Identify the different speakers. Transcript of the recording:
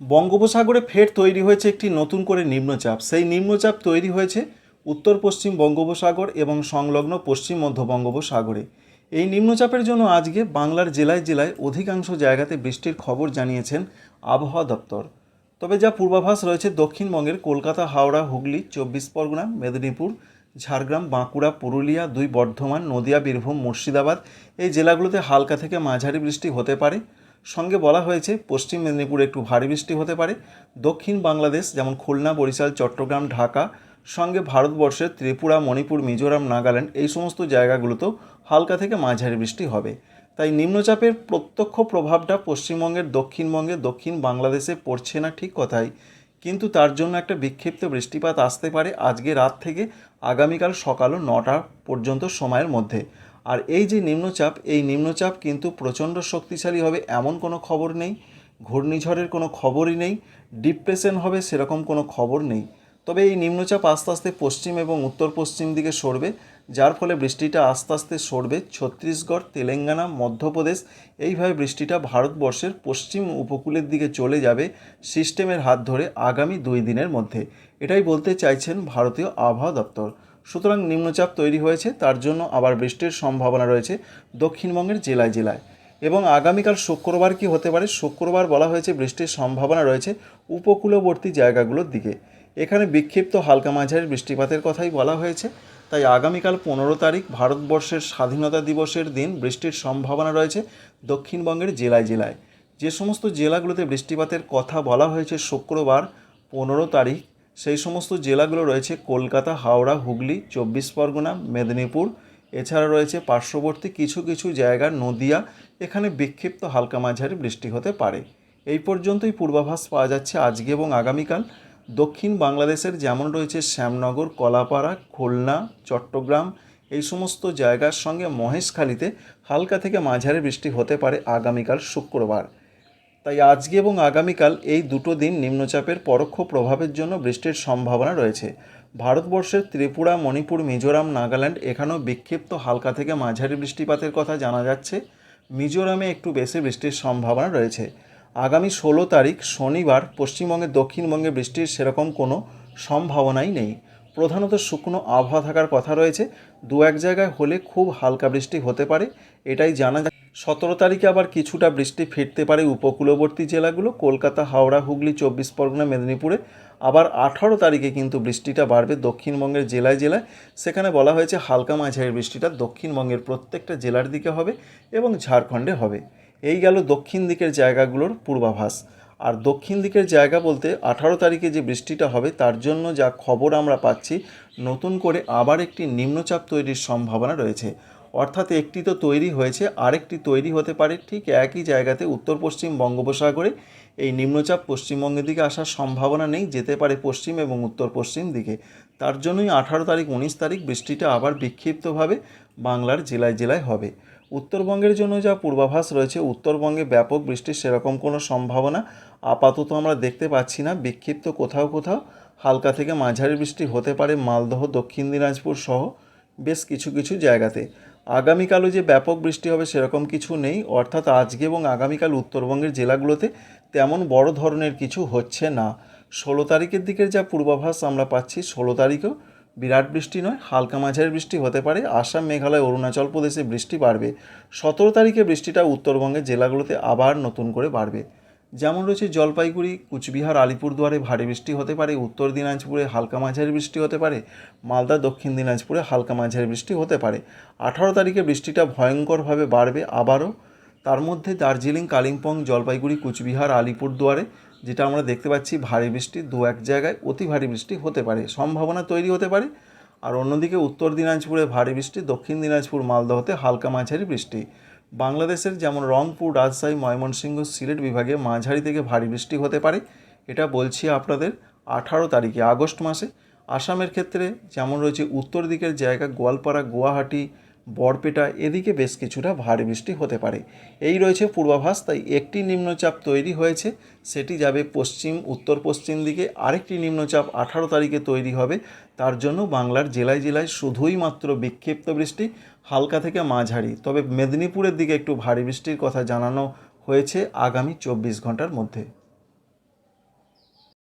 Speaker 1: বঙ্গোপসাগরে ফের তৈরি হয়েছে একটি নতুন করে নিম্নচাপ। সেই নিম্নচাপ তৈরি হয়েছে উত্তর পশ্চিম বঙ্গোপসাগর এবং সংলগ্ন পশ্চিম মধ্য বঙ্গোপসাগরে। এই নিম্নচাপের জন্য আজকে বাংলার জেলায় জেলায় অধিকাংশ জায়গাতে বৃষ্টির খবর জানিয়েছেন আবহাওয়া দপ্তর। তবে যা পূর্বাভাস রয়েছে দক্ষিণবঙ্গের কলকাতা, হাওড়া, হুগলি, চব্বিশ পরগনা, মেদিনীপুর, ঝাড়গ্রাম, বাঁকুড়া, পুরুলিয়া, দুই বর্ধমান, নদিয়া, বীরভূম, মুর্শিদাবাদ এই জেলাগুলোতে হালকা থেকে মাঝারি বৃষ্টি হতে পারে। সঙ্গে বলা হয়েছে, পশ্চিম মেদিনীপুরে একটু ভারী বৃষ্টি হতে পারে। দক্ষিণ বাংলাদেশ, যেমন খুলনা, বরিশাল, চট্টগ্রাম, ঢাকা, সঙ্গে ভারতবর্ষের ত্রিপুরা, মণিপুর, মিজোরাম, নাগাল্যান্ড এই সমস্ত জায়গাগুলোতেও হালকা থেকে মাঝারি বৃষ্টি হবে। তাই নিম্নচাপের প্রত্যক্ষ প্রভাবটা পশ্চিমবঙ্গের দক্ষিণবঙ্গে, দক্ষিণ বাংলাদেশে পড়ছে না ঠিক কথাই। কিন্তু তার জন্য একটা বিক্ষিপ্ত বৃষ্টিপাত আসতে পারে আজকে রাত থেকে আগামীকাল সকাল নটা পর্যন্ত সময়ের মধ্যে। আর এই যে নিম্নচাপ, এই নিম্নচাপ কিন্তু প্রচণ্ড শক্তিশালী হবে এমন কোনো খবর নেই, ঘূর্ণিঝড়ের কোনো খবরই নেই, ডিপ্রেশন হবে সেরকম কোনো খবর নেই। তবে এই নিম্নচাপ আস্তে আস্তে পশ্চিম এবং উত্তর পশ্চিম দিকে সরবে, যার ফলে বৃষ্টিটা আস্তে আস্তে সরবে ছত্তিশগড়, তেলেঙ্গানা, মধ্যপ্রদেশ। এইভাবে বৃষ্টিটা ভারতবর্ষের পশ্চিম উপকূলের দিকে চলে যাবে সিস্টেমের হাত ধরে আগামী দুই দিনের মধ্যে। এটাই বলতে চাইছেন ভারতীয় আবহাওয়া দপ্তর। সুতরাং নিম্নচাপ তৈরি হয়েছে, তার জন্য আবার বৃষ্টির সম্ভাবনা রয়েছে দক্ষিণবঙ্গের জেলায় জেলায়। এবং আগামীকাল শুক্রবার কি হতে পারে? শুক্রবার বলা হয়েছে বৃষ্টির সম্ভাবনা রয়েছে উপকূলবর্তী জায়গাগুলোর দিকে। এখানে বিক্ষিপ্ত হালকা মাঝারি বৃষ্টিপাতের কথাই বলা হয়েছে। তাই আগামীকাল পনেরো তারিখ ভারতবর্ষের স্বাধীনতা দিবসের দিন বৃষ্টির সম্ভাবনা রয়েছে দক্ষিণবঙ্গের জেলায় জেলায়। যে সমস্ত জেলাগুলোতে বৃষ্টিপাতের কথা বলা হয়েছে শুক্রবার, পনেরো তারিখ সেই সমস্ত জেলাগুলো রয়েছে কলকাতা, হাওড়া, হুগলি, চব্বিশ পরগনা, মেদিনীপুর। এছাড়া রয়েছে পার্শ্ববর্তী কিছু কিছু জায়গা, নদিয়া। এখানে বিক্ষিপ্ত হালকা মাঝারি বৃষ্টি হতে পারে। এই পর্যন্তই পূর্বাভাস পাওয়া যাচ্ছে আজকে এবং আগামীকাল। দক্ষিণ বাংলাদেশের যেমন রয়েছে শ্যামনগর, কলাপাড়া, খুলনা, চট্টগ্রাম, এই সমস্ত জায়গার সঙ্গে মহেশখালীতে হালকা থেকে মাঝারি বৃষ্টি হতে পারে আগামীকাল শুক্রবার। তাই আজকে এবং আগামীকাল এই দুটো দিন নিম্নচাপের পরোক্ষ প্রভাবের জন্য বৃষ্টির সম্ভাবনা রয়েছে। ভারতবর্ষের ত্রিপুরা, মণিপুর, মিজোরাম, নাগাল্যান্ড এখানেও বিক্ষিপ্ত হালকা থেকে মাঝারি বৃষ্টিপাতের কথা জানা যাচ্ছে। মিজোরামে একটু বেশি বৃষ্টির সম্ভাবনা রয়েছে। আগামী ষোলো তারিখ শনিবার পশ্চিমবঙ্গের দক্ষিণবঙ্গে বৃষ্টির সেরকম কোনো সম্ভাবনাই নেই। প্রধানত শুকনো আবহাওয়া থাকার কথা রয়েছে। দু এক জায়গায় হলে খুব হালকা বৃষ্টি হতে পারে, এটাই জানা যায় সতেরো তারিখে আবার কিছুটা বৃষ্টি ফিরতে পারে উপকূলবর্তী জেলাগুলো, কলকাতা, হাওড়া, হুগলি, চব্বিশ পরগনা, মেদিনীপুরে। আবার আঠারো তারিখে কিন্তু বৃষ্টিটা বাড়বে দক্ষিণবঙ্গের জেলায় জেলায়। সেখানে বলা হয়েছে হালকা মাঝারি বৃষ্টিটা দক্ষিণবঙ্গের প্রত্যেকটা জেলার দিকে হবে এবং ঝাড়খণ্ডে হবে। এই গেল দক্ষিণ দিকের জায়গাগুলোর পূর্বাভাস। আর দক্ষিণ দিকের জায়গা বলতে আঠারো তারিখে যে বৃষ্টিটা হবে, তার জন্য যা খবর আমরা পাচ্ছি, নতুন করে আবার একটি নিম্নচাপ তৈরির সম্ভাবনা রয়েছে। অর্থাৎ একটি তো তৈরি হয়েছে, আরেকটি তৈরি হতে পারে। ঠিক একই জায়গাতে উত্তর পশ্চিম বঙ্গোপসাগরে এই নিম্নচাপ পশ্চিমবঙ্গের দিকে আসার সম্ভাবনা নেই, যেতে পারে পশ্চিম এবং উত্তর পশ্চিম দিকে। তার জন্যই আঠারো তারিখ, উনিশ তারিখ বৃষ্টিটা আবার বিক্ষিপ্তভাবে বাংলার জেলায় জেলায় হবে। উত্তরবঙ্গের জন্য যা পূর্বাভাস রয়েছে, উত্তরবঙ্গে ব্যাপক বৃষ্টির সেরকম কোনো সম্ভাবনা আপাতত আমরা দেখতে পাচ্ছি না। বিক্ষিপ্ত কোথাও কোথাও, হালকা থেকে মাঝারি বৃষ্টি হতে পারে মালদহ, দক্ষিণ দিনাজপুর সহ বেশ কিছু কিছু জায়গাতে। আগামীকালও যে ব্যাপক বৃষ্টি হবে সেরকম কিছু নেই। অর্থাৎ আজকে এবং আগামীকাল উত্তরবঙ্গের জেলাগুলোতে তেমন বড় ধরনের কিছু হচ্ছে না। ষোলো তারিখের দিকের যা পূর্বাভাস আমরা পাচ্ছি, ষোলো তারিখেও বিরাট বৃষ্টি নয়, হালকা মাঝারি বৃষ্টি হতে পারে। আসাম, মেঘালয়, অরুণাচল প্রদেশে বৃষ্টি বাড়বে। সতেরো তারিখে বৃষ্টিটা উত্তরবঙ্গের জেলাগুলোতে আবার নতুন করে বাড়বে। যেমন রয়েছে জলপাইগুড়ি, কুচবিহার, আলিপুরদুয়ারে ভারী বৃষ্টি হতে পারে, উত্তর দিনাজপুরে হালকা মাঝারি বৃষ্টি হতে পারে, মালদা, দক্ষিণ দিনাজপুরে হালকা মাঝারি বৃষ্টি হতে পারে। আঠারো তারিখে বৃষ্টিটা ভয়ঙ্করভাবে বাড়বে আবারও। তার মধ্যে দার্জিলিং, কালিম্পং, জলপাইগুড়ি, কুচবিহার, আলিপুরদুয়ারে, যেটা আমরা দেখতে পাচ্ছি ভারী বৃষ্টি দু এক জায়গায় অতি ভারী বৃষ্টি হতে পারে। সম্ভাবনা তৈরি হতে পারে। আর অন্যদিকে উত্তর দিনাজপুরে ভারী বৃষ্টি, দক্ষিণ দিনাজপুর মালদহতে হালকা মাঝারি বৃষ্টি। বাংলাদেশের যেমন রংপুর, রাজশাহী, ময়মনসিংহ, সিলেট বিভাগে মাঝারি থেকে ভারী বৃষ্টি হতে পারে। এটা বলছি আপনাদের আঠারো তারিখে, আগস্ট মাসে। আসামের ক্ষেত্রে যেমন রয়েছে, উত্তর দিকের জায়গা গোয়ালপাড়া, গুয়াহাটি বরপেটা এদিকে বেশ কিছুটা ভারী বৃষ্টি হতে পারে। এই রয়েছে পূর্বাভাস, তাই একটি নিম্নচাপ তৈরি হয়েছে, সেটি যাবে পশ্চিম, উত্তর পশ্চিম দিকে। আরেকটি নিম্নচাপ আঠারো তারিখে তৈরি হবে, তার জন্য বাংলার জেলায় জেলায় শুধুই মাত্র বিক্ষিপ্ত বৃষ্টি, হালকা থেকে মাঝারি। তবে মেদিনীপুরের দিকে একটু ভারী বৃষ্টির কথা জানানো হয়েছে আগামী চব্বিশ ঘণ্টার মধ্যে।